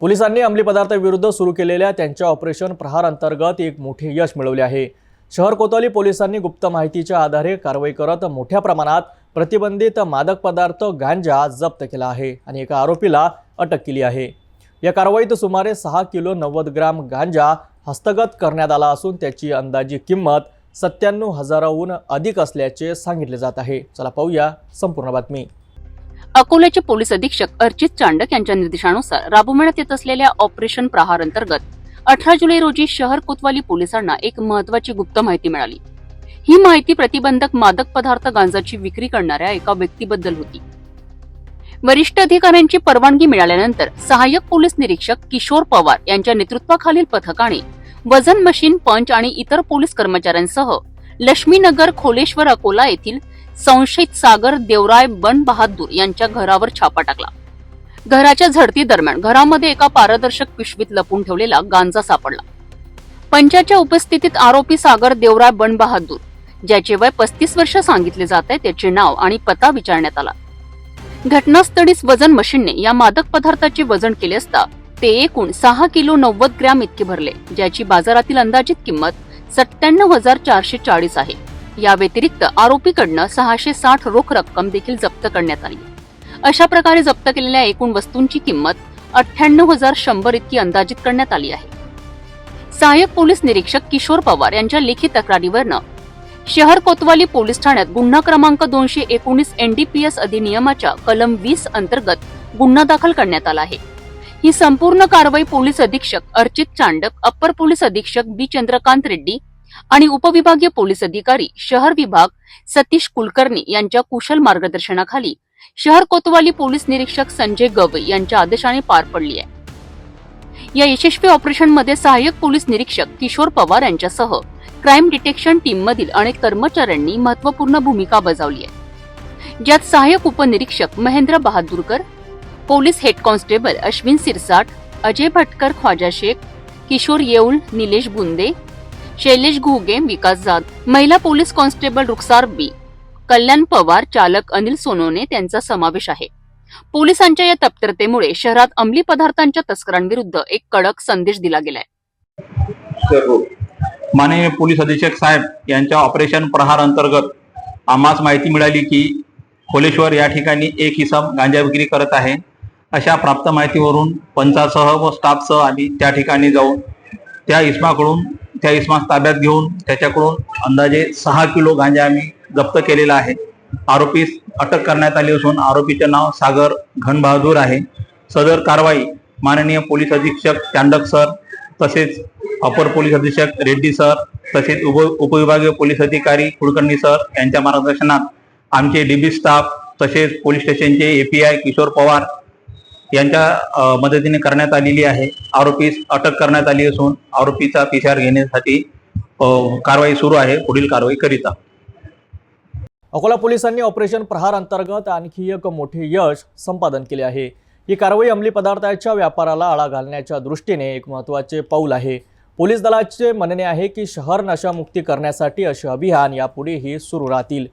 पोलिसांनी अंमली पदार्थाविरुद्ध सुरू केलेल्या त्यांच्या ऑपरेशन प्रहार अंतर्गत एक मोठे यश मिळवले आहे. शहर कोतवाली पोलिसांनी गुप्त माहितीच्या आधारे कारवाई करत मोठ्या प्रमाणात प्रतिबंधित मादक पदार्थ गांजा जप्त केला आहे आणि एका आरोपीला अटक केली आहे. या कारवाईत सुमारे सहा किलो नव्वद ग्राम गांजा हस्तगत करण्यात आला असून त्याची अंदाजी किंमत सत्त्याण्णव हजाराहून अधिक असल्याचे सांगितले जात आहे. चला पाहूया संपूर्ण बातमी. अकोल्याचे पोलीस अधीक्षक अर्चित चांडक यांच्या निर्देशानुसार राबवण्यात येत असलेल्या ऑपरेशन प्रहार अंतर्गत अठरा जुलै रोजी शहर कोतवाली पोलिसांना एक महत्वाची गुप्त माहिती मिळाली. ही माहिती प्रतिबंधक मादक पदार्थ गांजाची विक्री करणाऱ्या एका व्यक्तीबद्दल होती. वरिष्ठ अधिकाऱ्यांची परवानगी मिळाल्यानंतर सहाय्यक पोलीस निरीक्षक किशोर पवार यांच्या नेतृत्वाखालील पथकाने वजन मशीन पंच आणि इतर पोलीस कर्मचाऱ्यांसह लक्ष्मीनगर खोलेश्वर अकोला येथील संशयित सागर देवराय बन बहादूर यांच्या घरावर छापा टाकला. घराच्या झडती दरम्यान घरामध्ये एका पारदर्शक पिशवीत लपून ठेवलेला गांजा सापडला. पंचाच्या उपस्थितीत आरोपी सागर देवराय बन बहादूर ज्याचे वय पस्तीस वर्ष सांगितले जात आहे त्याचे नाव आणि पत्ता विचारण्यात आला. घटनास्थळीच वजन मशीनने या मादक पदार्थाचे वजन केले असता ते एकूण सहा किलो नव्वद ग्रॅम इतके भरले ज्याची बाजारातील अंदाजित किंमत सत्त्याण्णव हजार चारशे चाळीस आहे. या व्यतिरिक्त आरोपीकडनं सहाशे साठ रोख रक्कम देखील जप्त करण्यात आली. अशा प्रकारे जप्त केलेल्या एकूण वस्तूंची किंमत अठ्ठ्याण्णव हजार शंभर इतकी अंदाजित करण्यात आली आहे. सहाय्यक पोलीस निरीक्षक किशोर पवार यांच्या लेखी तक्रारीवरनं शहर कोतवाली पोलीस ठाण्यात गुन्हा क्रमांक दोनशे एकोणीस एनडीपीएस अधिनियमाच्या कलम वीस अंतर्गत गुन्हा दाखल करण्यात आला आहे. ही संपूर्ण कारवाई पोलीस अधीक्षक अर्चित चांडक अप्पर पोलीस अधीक्षक बी चंद्रकांत रेड्डी आणि उपविभागीय पोलीस अधिकारी शहर विभाग सतीश कुलकर्णी यांच्या कुशल मार्गदर्शनाखाली शहर कोतवाली पोलीस निरीक्षक संजय गवई यांच्या आदेशाने पार पडली आहे. या यशस्वी ऑपरेशनमध्ये सहाय्यक पोलीस निरीक्षक किशोर पवार यांच्यासह क्राईम डिटेक्शन टीम मधील अनेक कर्मचाऱ्यांनी महत्त्वपूर्ण भूमिका बजावली आहे. ज्यात सहाय्यक उपनिरीक्षक Mahendra Bahadurkar police head constable Ashwin Sirsat Ajay Bhatkar Khwaja Shaikh Kishor Yeul Nilesh Bunde Shailesh Ghuge Vikas Jat महिला police constable Rukhsar B. Kalyan Pawar चालक अनिल सोनोने त्यांचा समावेश आहे. पोलिसांच्या या तत्परतेमुळे शहरात अंमली पदार्थांच्या तस्करांविरुद्ध एक कडक संदेश दिला गेलाय. माननीय पोलीस अधीक्षक साहेब यांच्या ऑपरेशन प्रहार अंतर्गत आम्हास माहिती मिळाली की खोलेश्वर या ठिकाणी एक इसम गांजा विक्री करत आहे. अशा प्राप्त माहितीवरून पंचासह व स्टाफसह आम्ही त्या ठिकाणी जाऊन त्या इस्माकडून चाळीस मास ताब्यात घेऊन त्याच्याकडून अंदाजे सहा किलो गांजा आम्ही जप्त केलेला आहे. आरोपीस अटक करण्यात आली असून आरोपीचे नाव सागर घनबहादूर आहे. सदर कारवाई माननीय पोलीस अधीक्षक चांडक सर तसेच अपर पोलीस अधीक्षक रेड्डी सर तसेच उप उपविभागीय पोलीस अधिकारी कुलकर्णी सर यांच्या मार्गदर्शनात आमचे डीबी स्टाफ तसेच पोलीस स्टेशनचे एपीआय किशोर पवार यांच्या मदतीने करण्यात आलेली आहे. आरोपीस अटक करण्यात आली असून आरोपीचा पीसीआर घेण्यासाठी कारवाई सुरू आहे. पुढील कारवाई करिता. अकोला पोलिसांनी ऑपरेशन प्रहार अंतर्गत आणखी एक मोठे यश संपादन केले आहे. ही कारवाई अंमली पदार्थाच्या व्यापाराला आळा घालण्याच्या दृष्टीने एक महत्त्वाचे पाऊल आहे. पोलीस दलाचे म्हणणे आहे की शहर नशामुक्ती करण्यासाठी असे अभियान यापुढेही सुरू राहतील.